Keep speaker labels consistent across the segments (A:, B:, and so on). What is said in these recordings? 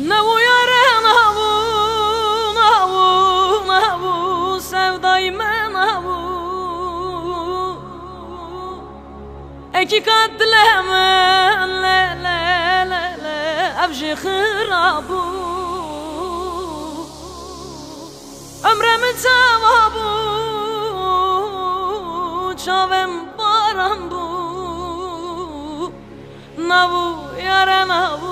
A: Ne uyarın avu, avu, avu Sevdayı men avu Eki katle men le le le le Evji hırabu Ömremi cevabu Çavem param bu? Navu yare navu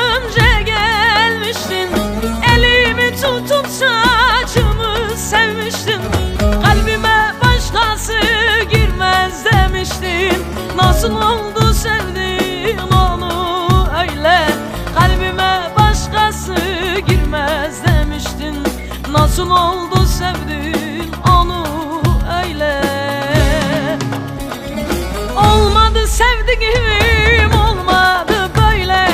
A: oldu sevdin onu öyle. Kalbime başkası girmez demiştin. Nasıl oldu sevdin onu öyle. Olmadı sevdiğim olmadı böyle.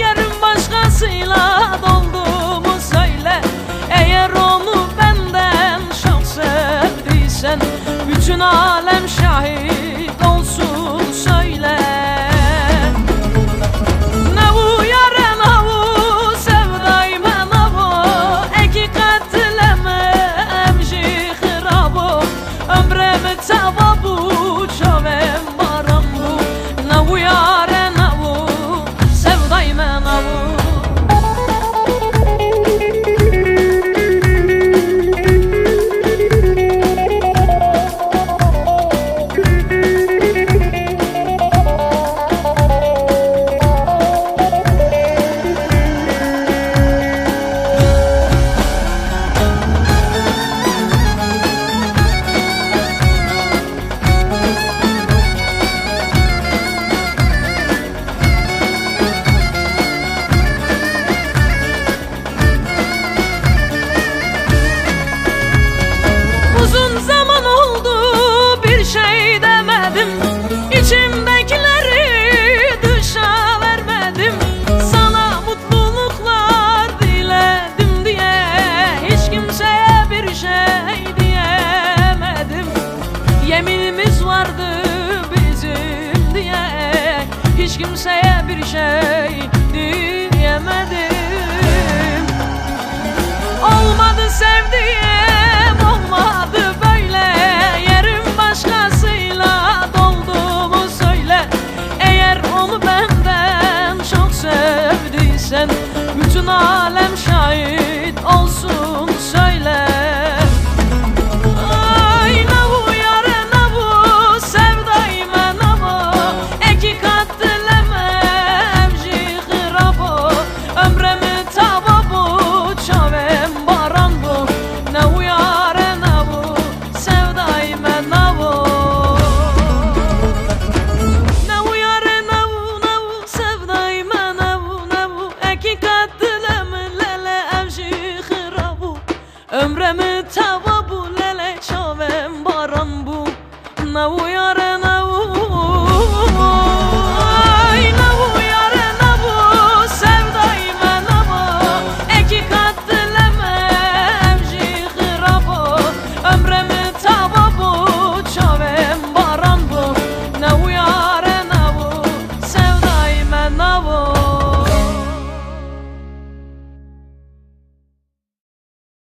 A: Yarın başkasıyla doldu mu söyle. Eğer onu benden çok sevdiysen Bütün alem şahit bre me qa babu Hiç kimseye bir şey diyemedim. Olmadı sevdiğim olmadı böyle. Yerim başkasıyla doldu mu söyle. Eğer onu benden çok sevdiysen Bütün alem şahit